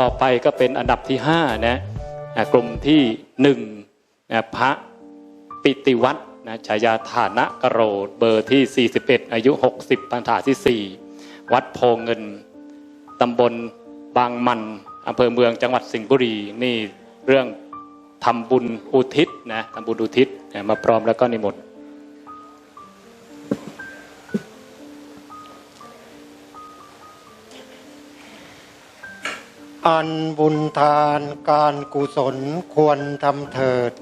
ต่อไปก็เป็นอันดับที่5นะกลุ่มที่1นะพระปิติวัฒน์นะฉายาฐานะกะโรดเบอร์ที่ 41 อายุ 60พรรษาที่ 4 วัดโพเงินตำบลบางมันอำเภอเมืองจังหวัดสิงห์บุรีนี่เรื่องทำบุญอุทิศนะทำบุญอุทิศนะมาพร้อมแล้วก็นิมนต์ อันบุญทานการกุศลควรทำเถิด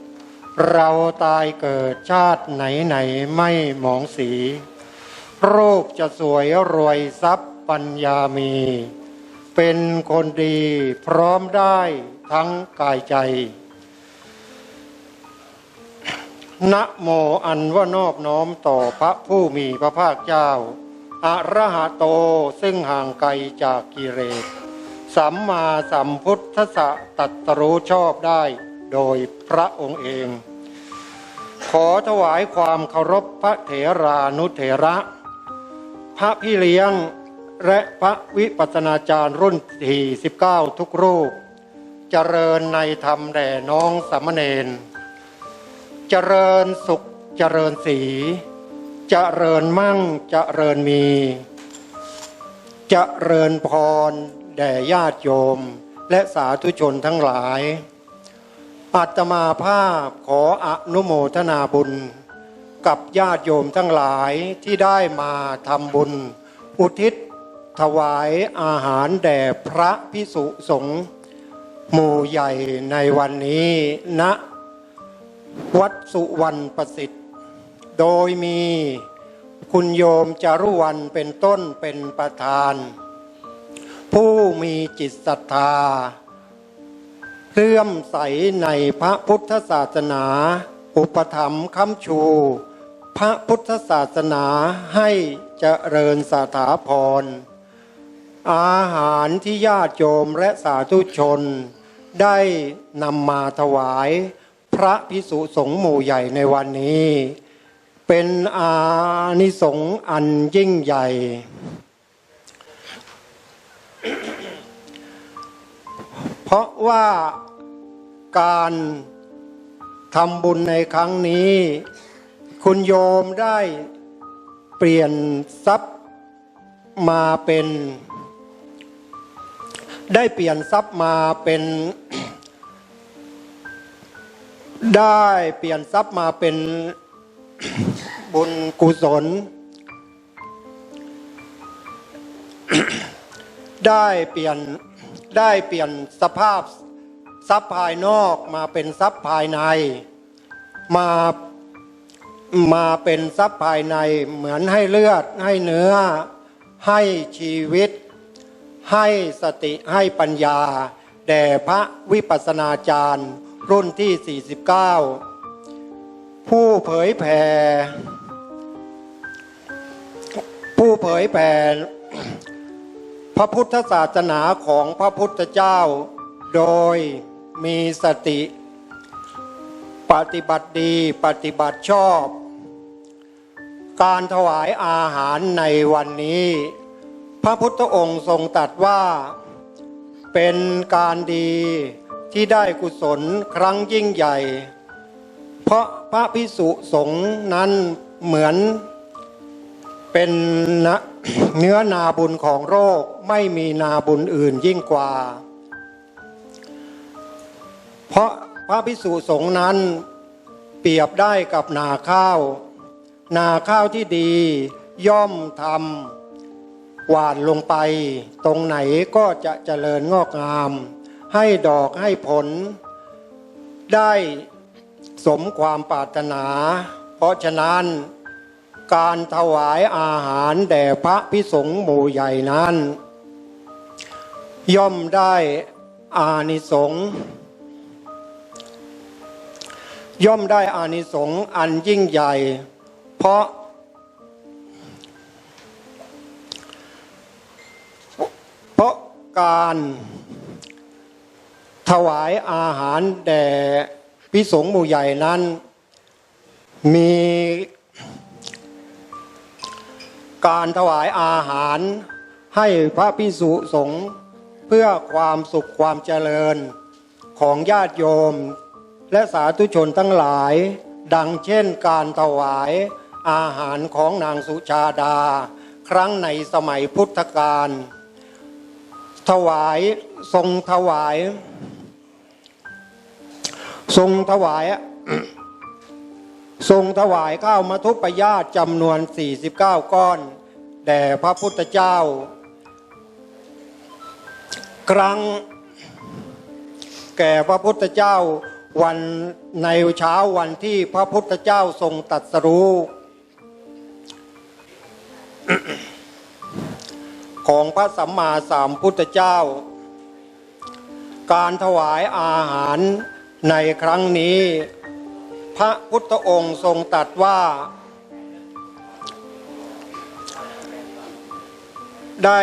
เราตายเกิดชาติไหนไหนไม่หมองสี โรูปจะสวยรวยทรัพย์ปัญญามี เป็นคนดีพร้อมได้ทั้งกายใจ นะโมอันว่านอบน้อมต่อพระผู้มีพระภาคเจ้า อระหะโตซึ่งห่างไกลจากกิเลส สัมมาสัมพุทธสะตัตรู้ชอบได้โดยพระองค์เอง ขอถวายความเคารพพระเถรานุเถระ พระพี่เลี้ยงและพระวิปัสสนาจารย์รุ่นที่19 ทุกรูป เจริญในธรรมแด่น้องสามเณร เจริญสุขเจริญสี เจริญมั่งเจริญมี เจริญพร แด่ญาติโยม และสาธุชนทั้งหลาย อาตมาภาพขออนุโมทนาบุญ กับญาติโยมทั้งหลายที่ได้มาทำบุญ อุทิศ ถวายอาหารแด่พระพิสุสงฆ์หมู่ใหญ่ในวันนี้ณวัดสุวรรณประสิทธิ์ โดยมีคุณโยมจารุวันเป็นต้นเป็นประธาน ผู้มีจิตศรัทธาเลื่อมใสในพระพุทธศาสนา อุปถัมภ์ค้ำชู พระพุทธศาสนาให้เจริญสถาพร อาหารที่ญาติโยมและสาธุชน ได้นำมาถวาย พระพิสุสงฆ์หมู่ใหญ่ในวันนี้ เป็นอานิสงส์อันยิ่งใหญ่ ราะว่าการทำบุญในครั้งนี้ คุณโยมได้เปลี่ยนทรัพย์มาเป็น ได้เปลี่ยนทรัพย์มาเป็น ได้เปลี่ยนทรัพย์มาเป็นบุญกุศล ได้เปลี่ยน ได้เปลี่ยนสภาพทรัพย์ภายนอกมาเป็นทรัพย์ภายใน มามาเป็นทรัพย์ภายในเหมือนให้เลือดให้เนื้อ ให้ชีวิต ให้สติให้ปัญญา แด่พระวิปัสสนาจารย์ รุ่นที่ 49 ผู้เผยแผ่ผู้เผยแผ่ พระพุทธศาสนาของพระพุทธเจ้า โดยมีสติ ปฏิบัติดีปฏิบัติชอบ การถวายอาหารในวันนี้ พระพุทธองค์ทรงตรัสว่า เป็นการดีที่ได้กุศลครั้งยิ่งใหญ่ เพราะพระพิสุสงฆ์นั้นเหมือนเป็นนะ เนื้อนาบุญของโรคไม่มีนาบุญอื่นยิ่งกว่า เพราะพระพิสุสงฆ์นั้นเปรียบได้กับนาข้าว นาข้าวที่ดีย่อมทำหวานลงไป ตรงไหนก็จะเจริญงอกงาม ให้ดอกให้ผล ได้สมความปรารถนา เพราะฉะนั้น การถวายอาหารแด่พระพิสงฆ์หมู่ใหญ่นั้น ย่อมได้อานิสงส์ย่อมได้อานิสงส์อันยิ่งใหญ่ เพราะ เพราะการถวายอาหารแด่พิสงฆ์หมู่ใหญ่นั้น มี การถวายอาหาร ให้พระพิสุสงฆ์เพื่อความสุขความเจริญของญาติโยม และสาธุชนทั้งหลาย ดังเช่นการถวายอาหารของนางสุชาดา ครั้งในสมัยพุทธกาลถวายทรงถวาย ทรงถวาย ทรงถวายข้าวมัทุปยาตจำนวน 49 ก้อน แด่พระพุทธเจ้า ครั้ง แก่พระพุทธเจ้าวันในเช้าวันที่พระพุทธเจ้าทรงตรัสรู้ของพระสัมมาสัมพุทธเจ้า การถวายอาหารในครั้งนี้ พระพุทธองค์ทรงตรัสว่า ได้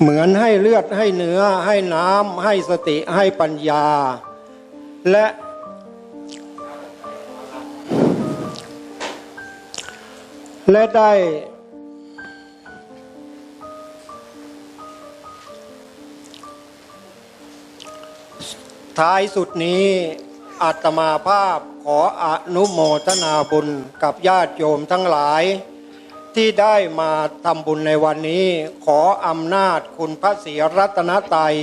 เหมือนให้เลือดให้เนื้อให้น้ำให้สติให้ปัญญา และและได้ ท้ายสุดนี้อาตมาภาพขออนุโมทนาบุญกับญาติโยมทั้งหลาย ที่ได้มาทำบุญในวันนี้ ขออำนาจคุณพระศรีรัตนตรัย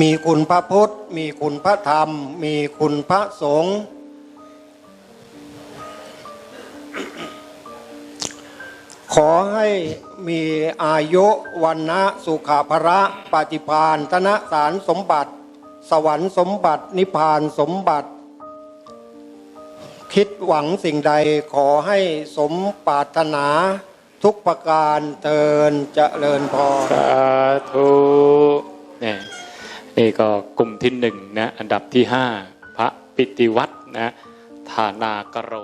มีคุณพระพุทธ มีคุณพระธรรม มีคุณพระสงฆ์ ขอให้มีอายุวันนะสุขภระปฏิพานธนสารสมบัติ สวรรค์สมบัตินิพานสมบัติ คิดหวังสิ่งใดขอให้สมปรารถนาทุกประการเทินเจริญพรสาธุเนี่ยนี่ก็กลุ่มที่หนึ่งนะอันดับที่ห้าพระปิติวัตรนะฐานากโร